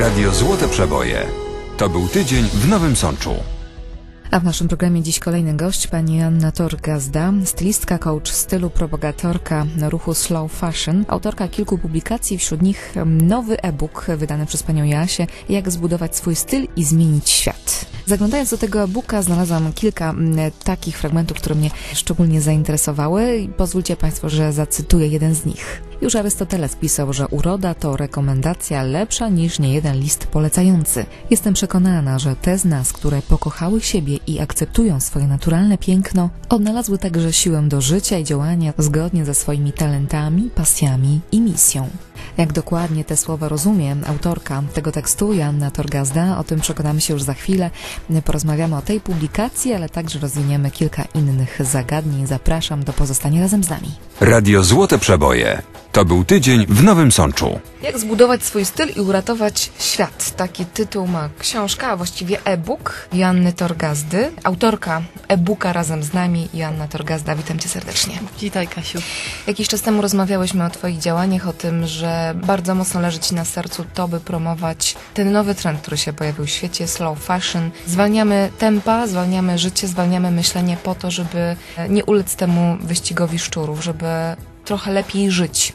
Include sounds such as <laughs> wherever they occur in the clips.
Radio Złote Przeboje. To był tydzień w Nowym Sączu. A w naszym programie dziś kolejny gość, pani Anna Torgazda, stylistka, coach stylu, propagatorka ruchu Slow Fashion, autorka kilku publikacji, wśród nich nowy e-book wydany przez panią Jasię, jak zbudować swój styl i zmienić świat. Zaglądając do tego e-booka znalazłam kilka takich fragmentów, które mnie szczególnie zainteresowały i pozwólcie państwo, że zacytuję jeden z nich. Już Arystoteles pisał, że uroda to rekomendacja lepsza niż niejeden list polecający. Jestem przekonana, że te z nas, które pokochały siebie i akceptują swoje naturalne piękno, odnalazły także siłę do życia i działania zgodnie ze swoimi talentami, pasjami i misją. Jak dokładnie te słowa rozumie autorka tego tekstu, Joanna Torgazda, o tym przekonamy się już za chwilę. Porozmawiamy o tej publikacji, ale także rozwiniemy kilka innych zagadnień. Zapraszam do pozostania razem z nami. Radio Złote Przeboje. To był tydzień w Nowym Sączu. Jak zbudować swój styl i uratować świat? Taki tytuł ma książka, a właściwie e-book Joanny Torgazdy. Autorka e-booka razem z nami, Joanna Torgazda. Witam cię serdecznie. Witaj, Kasiu. Jakiś czas temu rozmawiałyśmy o twoich działaniach, o tym, że bardzo mocno leży ci na sercu to, by promować ten nowy trend, który się pojawił w świecie, slow fashion. Zwalniamy tempa, zwalniamy życie, zwalniamy myślenie po to, żeby nie ulec temu wyścigowi szczurów, żeby trochę lepiej żyć.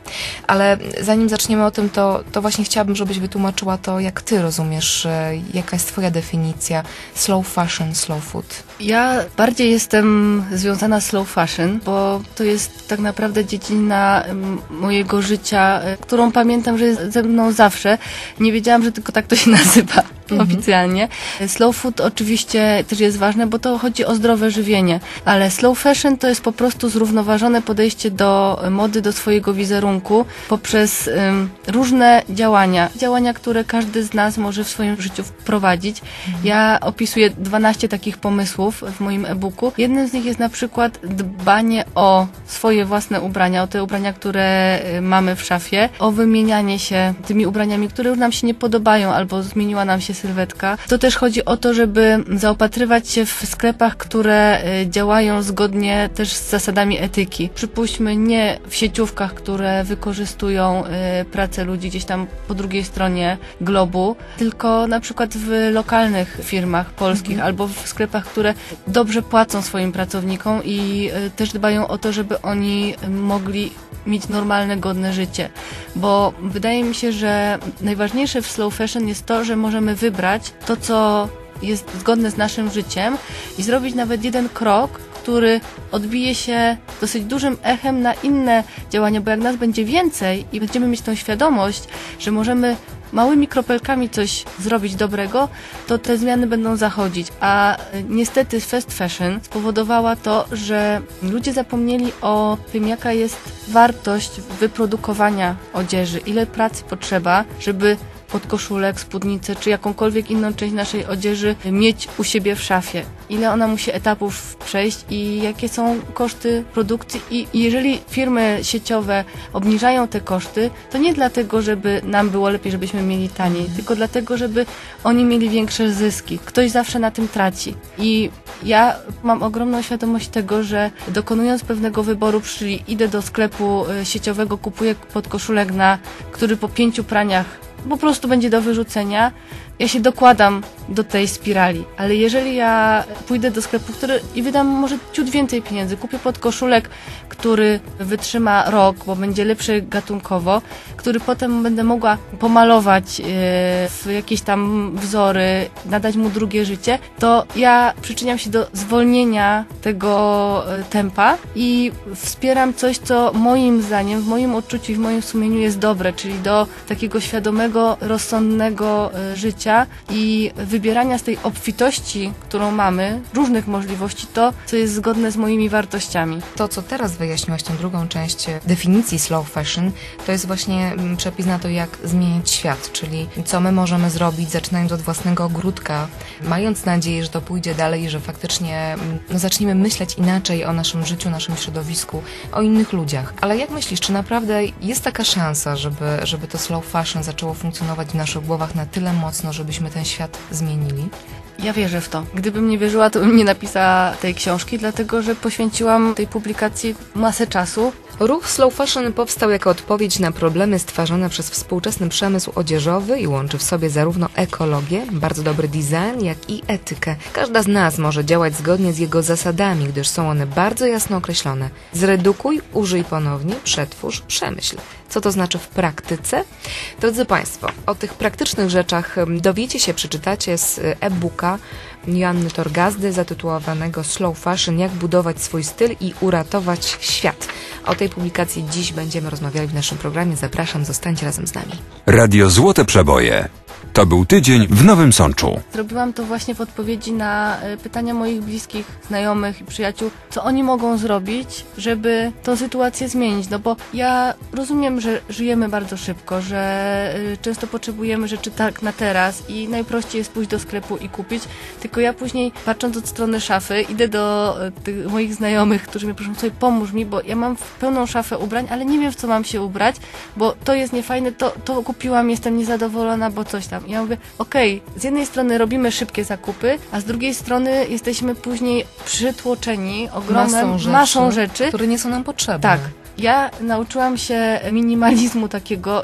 Ale zanim zaczniemy o tym, to, to właśnie chciałabym, żebyś wytłumaczyła to, jak ty rozumiesz, e, jaka jest twoja definicja slow fashion, slow food. Ja bardziej jestem związana z slow fashion, bo to jest tak naprawdę dziedzina mojego życia, e, którą pamiętam, że jest ze mną zawsze. Nie wiedziałam, że tylko tak to się <laughs> nazywa mhm. oficjalnie. Slow food oczywiście też jest ważne, bo to chodzi o zdrowe żywienie, ale slow fashion to jest po prostu zrównoważone podejście do mody, do swojego wizerunku poprzez um, różne działania. Działania, które każdy z nas może w swoim życiu wprowadzić. Mhm. Ja opisuję 12 takich pomysłów w moim e-booku. Jednym z nich jest na przykład dbanie o swoje własne ubrania, o te ubrania, które y, mamy w szafie, o wymienianie się tymi ubraniami, które już nam się nie podobają albo zmieniła nam się sylwetka. To też chodzi o to, żeby zaopatrywać się w sklepach, które y, działają zgodnie też z zasadami etyki. Przypuśćmy nie w sieciówkach, które wykorzystują y, pracę ludzi gdzieś tam po drugiej stronie globu, tylko na przykład w lokalnych firmach polskich mhm. albo w sklepach, które dobrze płacą swoim pracownikom i y, też dbają o to, żeby oni mogli mieć normalne, godne życie. Bo wydaje mi się, że najważniejsze w slow fashion jest to, że możemy wybrać to, co jest zgodne z naszym życiem i zrobić nawet jeden krok, który odbije się dosyć dużym echem na inne działania, bo jak nas będzie więcej i będziemy mieć tą świadomość, że możemy małymi kropelkami coś zrobić dobrego, to te zmiany będą zachodzić. A e, niestety fast fashion spowodowała to, że ludzie zapomnieli o tym, jaka jest wartość wyprodukowania odzieży, ile pracy potrzeba, żeby podkoszulek, spódnicę czy jakąkolwiek inną część naszej odzieży mieć u siebie w szafie. Ile ona musi etapów przejść i jakie są koszty produkcji i jeżeli firmy sieciowe obniżają te koszty, to nie dlatego, żeby nam było lepiej, żebyśmy mieli taniej, tylko dlatego, żeby oni mieli większe zyski. Ktoś zawsze na tym traci. I ja mam ogromną świadomość tego, że dokonując pewnego wyboru, czyli idę do sklepu e, sieciowego, kupuję podkoszulek na, który po pięciu praniach po prostu będzie do wyrzucenia. Ja się dokładam do tej spirali, ale jeżeli ja pójdę do sklepu, który i wydam może ciut więcej pieniędzy, kupię podkoszulek, który wytrzyma rok, bo będzie lepszy gatunkowo, który potem będę mogła pomalować e, w jakieś tam wzory, nadać mu drugie życie, to ja przyczyniam się do zwolnienia tego e, tempa i wspieram coś, co moim zdaniem, w moim odczuciu i w moim sumieniu jest dobre, czyli do takiego świadomego, rozsądnego e, życia i wybierania z tej obfitości, którą mamy, różnych możliwości, to, co jest zgodne z moimi wartościami. To, co teraz wyjaśniłaś, tę drugą część definicji slow fashion, to jest właśnie mm, przepis na to, jak zmieniać świat, czyli co my możemy zrobić, zaczynając od własnego ogródka, mając nadzieję, że to pójdzie dalej że faktycznie mm, no, zaczniemy myśleć inaczej o naszym życiu, naszym środowisku, o innych ludziach. Ale jak myślisz, czy naprawdę jest taka szansa, żeby, żeby to slow fashion zaczęło funkcjonować w naszych głowach na tyle mocno, żebyśmy ten świat zmienili? Ja wierzę w to. Gdybym nie wierzyła, to bym nie napisała tej książki, dlatego że poświęciłam tej publikacji masę czasu. Ruch slow fashion powstał jako odpowiedź na problemy stwarzane przez współczesny przemysł odzieżowy i łączy w sobie zarówno ekologię, bardzo dobry design, jak i etykę. Każda z nas może działać zgodnie z jego zasadami, gdyż są one bardzo jasno określone. Zredukuj, użyj ponownie, przetwórz, przemyśl. Co to znaczy w praktyce? Drodzy Państwo, o tych praktycznych rzeczach dowiecie się, przeczytacie z e-booka Joanny Torgazdy zatytułowanego Slow Fashion Jak budować swój styl i uratować świat. O tej publikacji dziś będziemy rozmawiali w naszym programie. Zapraszam, zostańcie razem z nami. Radio Złote Przeboje. To był tydzień w Nowym Sączu. Zrobiłam to właśnie w odpowiedzi na e, pytania moich bliskich, znajomych i przyjaciół, co oni mogą zrobić, żeby tą sytuację zmienić. No bo ja rozumiem, że żyjemy bardzo szybko, że e, często potrzebujemy rzeczy tak na teraz i najprościej jest pójść do sklepu i kupić, tylko ja później patrząc od strony szafy idę do e, tych moich znajomych, którzy mnie proszą, sobie pomóż mi, bo ja mam pełną szafę ubrań, ale nie wiem w co mam się ubrać, bo to jest niefajne, to, to kupiłam, jestem niezadowolona, bo coś tam. I ja mówię, okej, z jednej strony robimy szybkie zakupy, a z drugiej strony jesteśmy później przytłoczeni ogromną Masą rzeczy, masą rzeczy. które nie są nam potrzebne. Tak. Ja nauczyłam się minimalizmu takiego,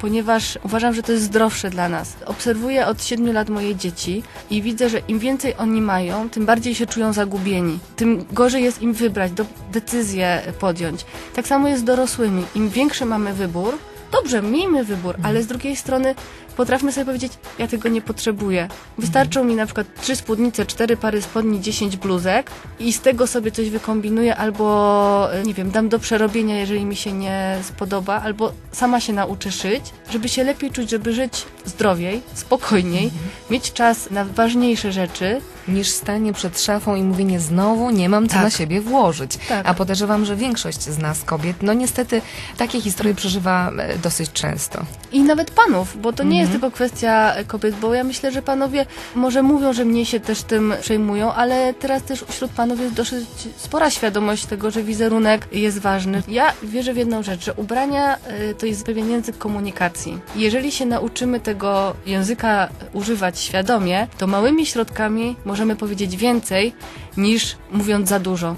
ponieważ uważam, że to jest zdrowsze dla nas. Obserwuję od 7 lat moje dzieci i widzę, że im więcej oni mają, tym bardziej się czują zagubieni. Tym gorzej jest im wybrać, do, decyzję podjąć. Tak samo jest z dorosłymi. Im większy mamy wybór, dobrze, miejmy wybór, ale z drugiej strony potrafmy sobie powiedzieć, ja tego nie potrzebuję. Wystarczą mi na przykład trzy spódnice, cztery pary spodni, dziesięć bluzek i z tego sobie coś wykombinuję albo, e, nie wiem, dam do przerobienia, jeżeli mi się nie spodoba, albo sama się nauczę szyć, żeby się lepiej czuć, żeby żyć zdrowiej, spokojniej, mieć czas na ważniejsze rzeczy. Niż stanie przed szafą i mówienie znowu nie mam co Tak. na siebie włożyć. Tak. A podejrzewam, że większość z nas kobiet, no niestety takie historie przeżywa e, dosyć często. I nawet panów, bo to nie jest tylko kwestia e, kobiet, bo ja myślę, że panowie może mówią, że mniej się też tym przejmują, ale teraz też wśród panów jest dosyć spora świadomość tego, że wizerunek jest ważny. Ja wierzę w jedną rzecz, że ubrania e, to jest pewien język komunikacji. Jeżeli się nauczymy tego języka używać świadomie, to małymi środkami możemy powiedzieć więcej niż mówiąc za dużo.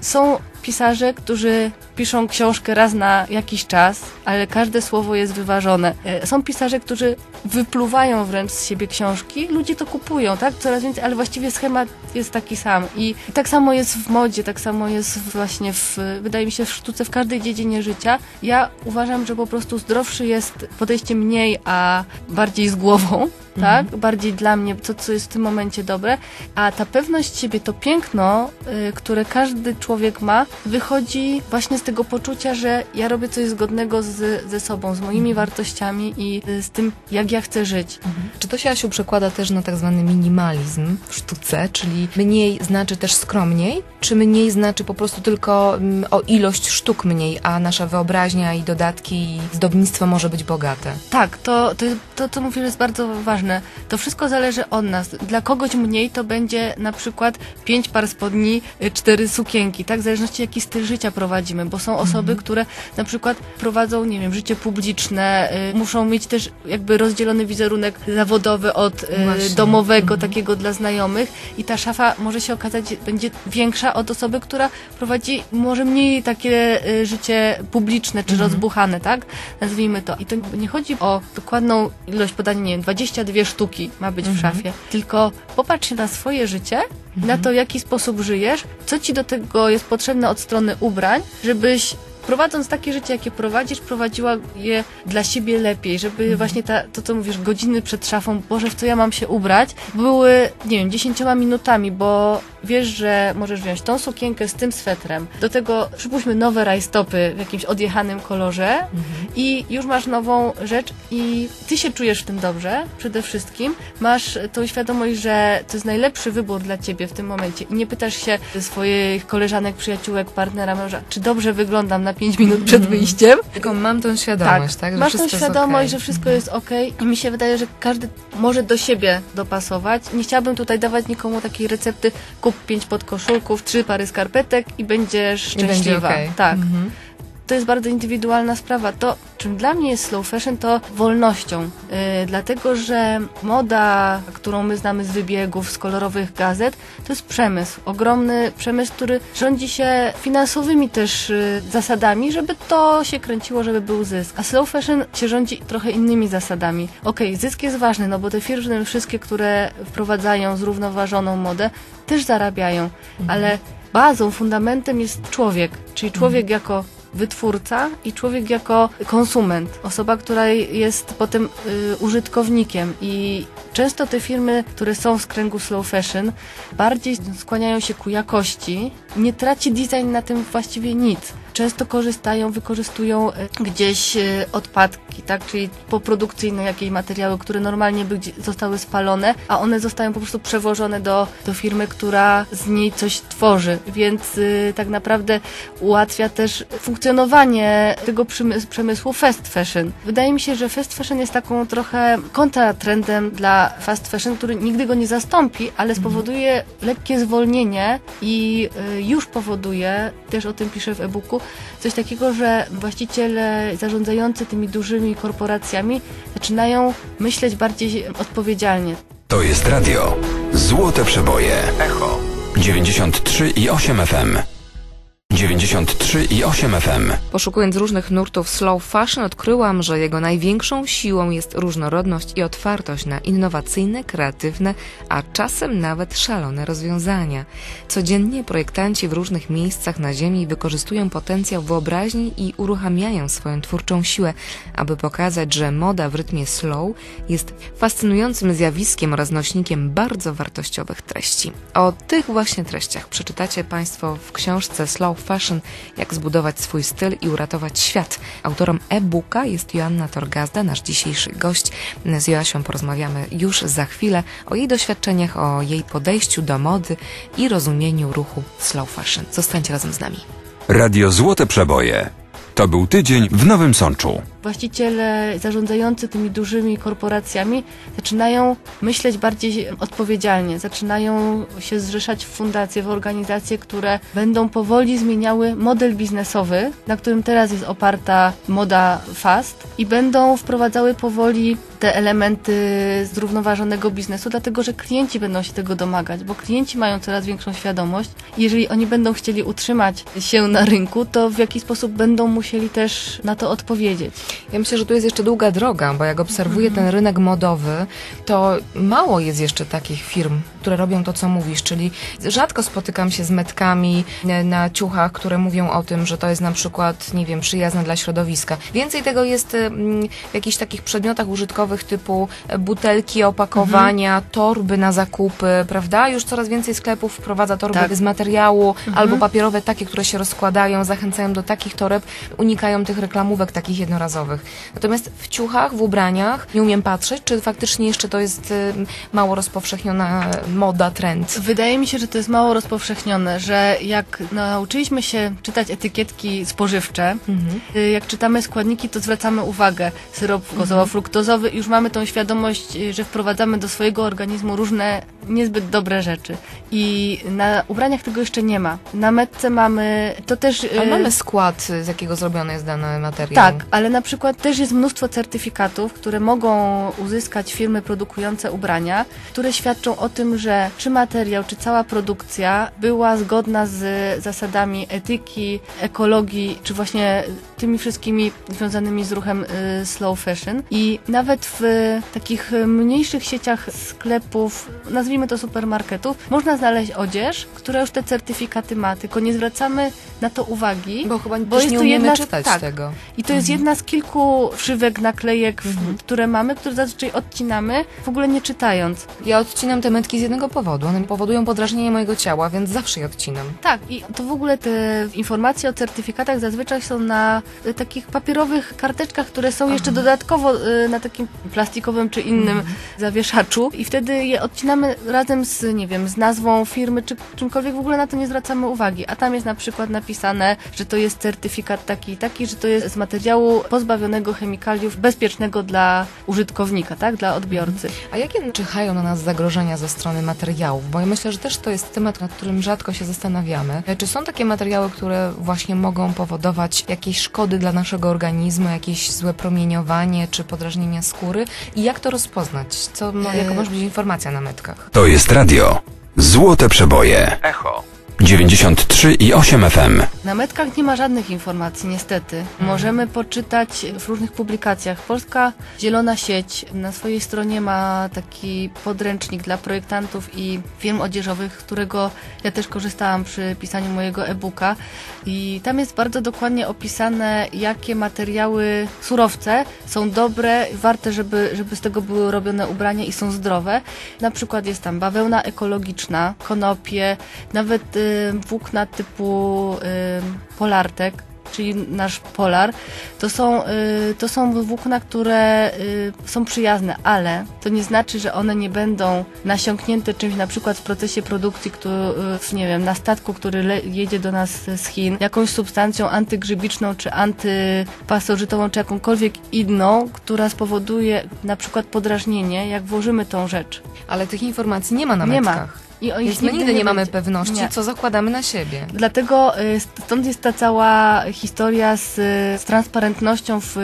Są pisarze, którzy piszą książkę raz na jakiś czas, ale każde słowo jest wyważone. E, Są pisarze, którzy wypluwają wręcz z siebie książki, ludzie to kupują, tak? Coraz więcej, ale właściwie schemat jest taki sam. I tak samo jest w modzie, tak samo jest właśnie w, wydaje mi się, w sztuce, w każdej dziedzinie życia. Ja uważam, że po prostu zdrowszy jest podejście mniej, a bardziej z głową, tak? Bardziej dla mnie, co, co jest w tym momencie dobre. A ta pewność siebie, to piękno, y, które każdy człowiek ma, wychodzi właśnie z tego poczucia, że ja robię coś zgodnego z, ze sobą, z moimi wartościami i y, z tym, jak ja chcę żyć. Czy to się, Asiu, przekłada też na tak zwany minimalizm w sztuce, czyli mniej znaczy też skromniej, czy mniej znaczy po prostu tylko mm, o ilość sztuk mniej, a nasza wyobraźnia i dodatki i zdobnictwo może być bogate? Tak, to, to, to co mówisz jest bardzo ważne. To wszystko zależy od nas. Dla kogoś mniej to będzie na przykład pięć par spodni, y, cztery sukienki, tak? W zależności jaki styl życia prowadzimy, bo są osoby, które na przykład prowadzą, nie wiem, życie publiczne, y, muszą mieć też jakby rozdzielony wizerunek zawodowy od y, domowego, takiego dla znajomych i ta szafa może się okazać, będzie większa od osoby, która prowadzi może mniej takie y, życie publiczne czy rozbuchane, tak? Nazwijmy to. I to nie chodzi o dokładną ilość podania, nie wiem, 22 sztuki ma być w szafie, tylko popatrz na swoje życie, na to, w jaki sposób żyjesz, co ci do tego jest potrzebne od strony ubrań, żebyś prowadząc takie życie, jakie prowadzisz, prowadziła je dla siebie lepiej, żeby właśnie ta, to, co mówisz, godziny przed szafą, Boże, w co ja mam się ubrać, były, nie wiem, dziesięcioma minutami, bo wiesz, że możesz wziąć tą sukienkę z tym swetrem, do tego przypuśćmy nowe rajstopy w jakimś odjechanym kolorze i już masz nową rzecz i ty się czujesz w tym dobrze, przede wszystkim. Masz tą świadomość, że to jest najlepszy wybór dla ciebie w tym momencie. I nie pytasz się swoich koleżanek, przyjaciółek, partnera, męża, czy dobrze wyglądam na 5 minut przed wyjściem. Tylko mam tę świadomość, tak? że masz tą świadomość, okej. że wszystko jest ok i mi się wydaje, że każdy może do siebie dopasować. Nie chciałabym tutaj dawać nikomu takiej recepty kup pięć podkoszulków, trzy pary skarpetek i będziesz I będzie szczęśliwa. okej. Tak. Mhm. To jest bardzo indywidualna sprawa. To, czym dla mnie jest slow fashion, to wolnością. Yy, dlatego, że moda, którą my znamy z wybiegów, z kolorowych gazet, to jest przemysł. Ogromny przemysł, który rządzi się finansowymi też yy, zasadami, żeby to się kręciło, żeby był zysk. A slow fashion się rządzi trochę innymi zasadami. Okej, okay, zysk jest ważny, no bo te firmy wszystkie, które wprowadzają zrównoważoną modę, też zarabiają, mhm. ale bazą, fundamentem jest człowiek, czyli człowiek mhm. jako wytwórca i człowiek jako konsument, osoba, która jest potem y, użytkownikiem. I często te firmy, które są z kręgu slow fashion, bardziej skłaniają się ku jakości. Nie traci design na tym właściwie nic często korzystają, wykorzystują e, gdzieś e, odpadki, tak, czyli poprodukcyjne jakieś materiały, które normalnie by zostały spalone, a one zostają po prostu przewożone do, do firmy, która z niej coś tworzy, więc y, tak naprawdę ułatwia też funkcjonowanie tego przemysłu fast fashion. Wydaje mi się, że fast fashion jest taką trochę kontratrendem dla fast fashion, który nigdy go nie zastąpi, ale spowoduje lekkie zwolnienie i y, już powoduje, też o tym piszę w e-booku, coś takiego, że właściciele zarządzający tymi dużymi korporacjami zaczynają myśleć bardziej odpowiedzialnie. To jest radio. Złote przeboje. Echo. 93 i 8 FM. 93 i 8 FM. Poszukując różnych nurtów slow fashion, odkryłam, że jego największą siłą jest różnorodność i otwartość na innowacyjne, kreatywne, a czasem nawet szalone rozwiązania. Codziennie projektanci w różnych miejscach na Ziemi wykorzystują potencjał wyobraźni i uruchamiają swoją twórczą siłę, aby pokazać, że moda w rytmie slow jest fascynującym zjawiskiem oraz nośnikiem bardzo wartościowych treści. O tych właśnie treściach przeczytacie Państwo w książce Slow Fashion, jak zbudować swój styl i uratować świat. Autorem e-booka jest Joanna Torgazda, nasz dzisiejszy gość. Z Joasią porozmawiamy już za chwilę o jej doświadczeniach, o jej podejściu do mody i rozumieniu ruchu slow fashion. Zostańcie razem z nami. Radio Złote Przeboje. To był tydzień w Nowym Sączu właściciele zarządzający tymi dużymi korporacjami zaczynają myśleć bardziej odpowiedzialnie, zaczynają się zrzeszać w fundacje, w organizacje, które będą powoli zmieniały model biznesowy, na którym teraz jest oparta moda fast i będą wprowadzały powoli te elementy zrównoważonego biznesu, dlatego że klienci będą się tego domagać, bo klienci mają coraz większą świadomość jeżeli oni będą chcieli utrzymać się na rynku, to w jaki sposób będą musieli też na to odpowiedzieć. Ja myślę, że tu jest jeszcze długa droga, bo jak obserwuję mhm. ten rynek modowy, to mało jest jeszcze takich firm, które robią to, co mówisz, czyli rzadko spotykam się z metkami na ciuchach, które mówią o tym, że to jest na przykład, nie wiem, przyjazne dla środowiska. Więcej tego jest mm, w jakichś takich przedmiotach użytkowych typu butelki, opakowania, mhm. torby na zakupy, prawda? Już coraz więcej sklepów wprowadza torby tak. z materiału mhm. albo papierowe takie, które się rozkładają, zachęcają do takich toreb, unikają tych reklamówek takich jednorazowych. Natomiast w ciuchach, w ubraniach nie umiem patrzeć, czy faktycznie jeszcze to jest y, mało rozpowszechniona moda, trend. Wydaje mi się, że to jest mało rozpowszechnione, że jak nauczyliśmy się czytać etykietki spożywcze, mhm. Y, jak czytamy składniki, to zwracamy uwagę. Syrop kozowo-fruktozowy, już mamy tą świadomość, y, że wprowadzamy do swojego organizmu różne niezbyt dobre rzeczy. I na ubraniach tego jeszcze nie ma. Na metce mamy, to też... Ale mamy skład, z jakiego zrobiony jest dany materiał. Tak, ale na przykład też jest mnóstwo certyfikatów, które mogą uzyskać firmy produkujące ubrania, które świadczą o tym, że czy materiał, czy cała produkcja była zgodna z zasadami etyki, ekologii, czy właśnie tymi wszystkimi związanymi z ruchem y, slow fashion. I nawet w takich mniejszych sieciach sklepów, nazwijmy to supermarketów, można znaleźć odzież, która już te certyfikaty ma, tylko nie zwracamy na to uwagi. Bo chyba bo jest nie to jedna, czytać tak, tego. I to mhm. jest jedna z kilku wszywek, naklejek, mhm. które mamy, które zazwyczaj odcinamy, w ogóle nie czytając. Ja odcinam te metki z jednego powodu. One powodują podrażnienie mojego ciała, więc zawsze je odcinam. Tak, i to w ogóle te informacje o certyfikatach zazwyczaj są na y, takich papierowych karteczkach, które są jeszcze dodatkowo y, na takim plastikowym czy innym zawieszaczu i wtedy je odcinamy razem z, nie wiem, z nazwą firmy czy czymkolwiek, w ogóle na to nie zwracamy uwagi. A tam jest na przykład napisane, że to jest certyfikat taki i taki, że to jest z materiału pozbawionego chemikaliów, bezpiecznego dla użytkownika, tak, dla odbiorcy. A jakie czyhają na nas zagrożenia ze strony materiałów? Bo ja myślę, że też to jest temat, nad którym rzadko się zastanawiamy. Czy są takie materiały, które właśnie mogą powodować jakieś szkody szkody dla naszego organizmu, jakieś złe promieniowanie czy podrażnienia skóry i jak to rozpoznać? Co, no, jaka E, może być informacja na metkach? To jest radio. Złote przeboje. Echo. 93 i 8 FM. Na metkach nie ma żadnych informacji, niestety. Możemy poczytać w różnych publikacjach. Polska Zielona Sieć na swojej stronie ma taki podręcznik dla projektantów i firm odzieżowych, którego ja też korzystałam przy pisaniu mojego e-booka. I tam jest bardzo dokładnie opisane, jakie materiały, surowce są dobre, warte, żeby, żeby z tego były robione ubrania i są zdrowe. Na przykład jest tam bawełna ekologiczna, konopie, nawet y, włókna typu polartek, czyli nasz polar, to są, y, to są włókna, które y, są przyjazne, ale to nie znaczy, że one nie będą nasiąknięte czymś, na przykład w procesie produkcji, który, nie wiem, na statku, który jedzie do nas z Chin, jakąś substancją antygrzybiczną, czy antypasożytową, czy jakąkolwiek inną, która spowoduje na przykład podrażnienie, jak włożymy tą rzecz. Ale tych informacji nie ma na Nie ma. I o Więc my nigdy nie, mamy będzie. pewności, Nie. co zakładamy na siebie. Dlatego y, stąd jest ta cała historia z, z transparentnością w y,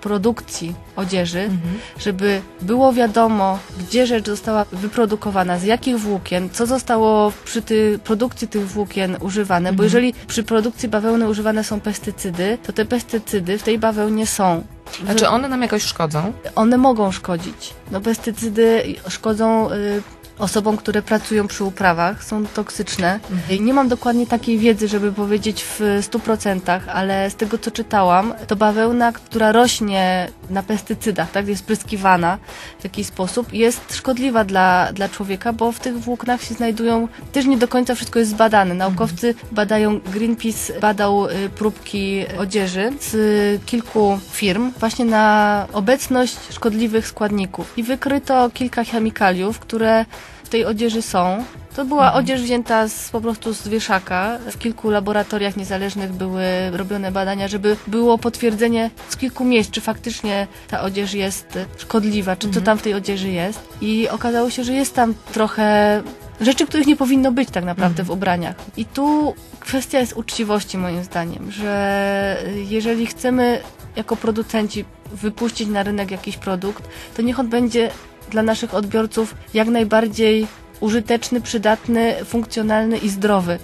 produkcji odzieży, Mhm. żeby było wiadomo, gdzie rzecz została wyprodukowana, z jakich włókien, co zostało przy ty, produkcji tych włókien używane, bo jeżeli przy produkcji bawełny używane są pestycydy, to te pestycydy w tej bawełnie są. A czy one nam jakoś szkodzą? One mogą szkodzić. No pestycydy szkodzą y, osobom, które pracują przy uprawach, są toksyczne. Mhm. Nie mam dokładnie takiej wiedzy, żeby powiedzieć w 100%, ale z tego co czytałam, to bawełna, która rośnie na pestycydach, tak, jest pryskiwana w taki sposób, jest szkodliwa dla, dla człowieka, bo w tych włóknach się znajdują, też nie do końca wszystko jest zbadane. Naukowcy badają, Greenpeace badał y, próbki odzieży z y, kilku firm właśnie na obecność szkodliwych składników i wykryto kilka chemikaliów, które w tej odzieży są. To była odzież wzięta z, po prostu z wieszaka. W kilku laboratoriach niezależnych były robione badania, żeby było potwierdzenie z kilku miejsc, czy faktycznie ta odzież jest szkodliwa, czy co tam w tej odzieży jest. I okazało się, że jest tam trochę rzeczy, których nie powinno być tak naprawdę w ubraniach. I tu kwestia jest uczciwości moim zdaniem, że jeżeli chcemy jako producenci wypuścić na rynek jakiś produkt, to niech on będzie dla naszych odbiorców jak najbardziej użyteczny, przydatny, funkcjonalny i zdrowy.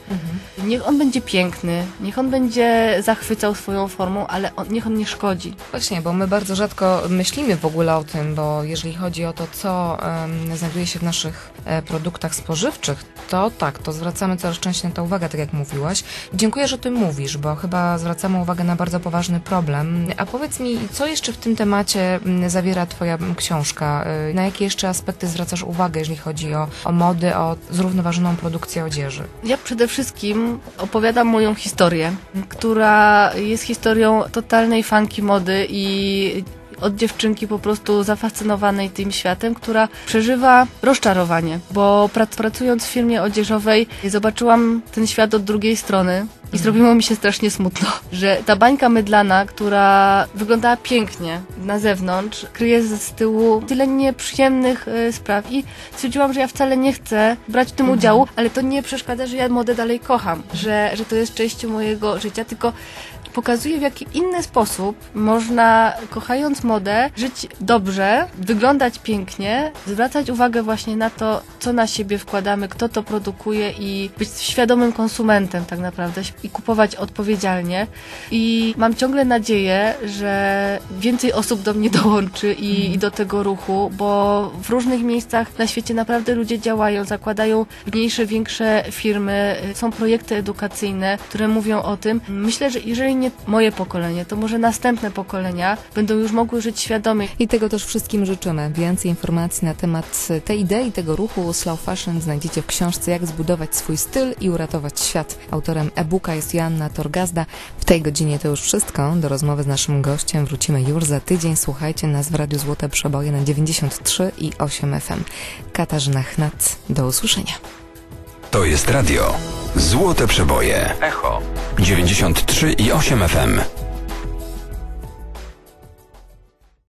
Niech on będzie piękny, niech on będzie zachwycał swoją formą, ale on, niech on nie szkodzi. Właśnie, bo my bardzo rzadko myślimy w ogóle o tym, bo jeżeli chodzi o to, co em, znajduje się w naszych produktach spożywczych, to tak, to zwracamy coraz częściej na to uwagę, tak jak mówiłaś. Dziękuję, że o tym mówisz, bo chyba zwracamy uwagę na bardzo poważny problem. A powiedz mi, co jeszcze w tym temacie m, zawiera Twoja m, książka? E, Na jakie jeszcze aspekty zwracasz uwagę, jeżeli chodzi o, o mody, o zrównoważoną produkcję odzieży? Ja przede wszystkim opowiadam moją historię, która jest historią totalnej fanki mody i od dziewczynki po prostu zafascynowanej tym światem, która przeżywa rozczarowanie, bo prac- pracując w firmie odzieżowej zobaczyłam ten świat od drugiej strony i zrobiło mi się strasznie smutno, <laughs> że ta bańka mydlana, która wyglądała pięknie na zewnątrz, kryje z tyłu tyle nieprzyjemnych y, spraw i stwierdziłam, że ja wcale nie chcę brać w tym udziału, ale to nie przeszkadza, że ja modę dalej kocham, że, że to jest częścią mojego życia, tylko pokazuje w jaki inny sposób można, kochając modę, żyć dobrze, wyglądać pięknie, zwracać uwagę właśnie na to, co na siebie wkładamy, kto to produkuje i być świadomym konsumentem tak naprawdę i kupować odpowiedzialnie. I mam ciągle nadzieję, że więcej osób do mnie dołączy i, i do tego ruchu, bo w różnych miejscach na świecie naprawdę ludzie działają, zakładają mniejsze, większe firmy, są projekty edukacyjne, które mówią o tym. Myślę, że jeżeli nie moje pokolenie, to może następne pokolenia będą już mogły żyć świadomie. I tego też wszystkim życzymy. Więcej informacji na temat tej idei, tego ruchu Slow Fashion znajdziecie w książce Jak zbudować swój styl i uratować świat. Autorem e-booka jest Joanna Torgazda. W tej godzinie to już wszystko. Do rozmowy z naszym gościem wrócimy już za tydzień. Słuchajcie nas w Radiu Złote Przeboje na 93 i 8 FM. Katarzyna Chnat. Do usłyszenia. To jest radio. Złote przeboje. Echo. 93 i 8 FM.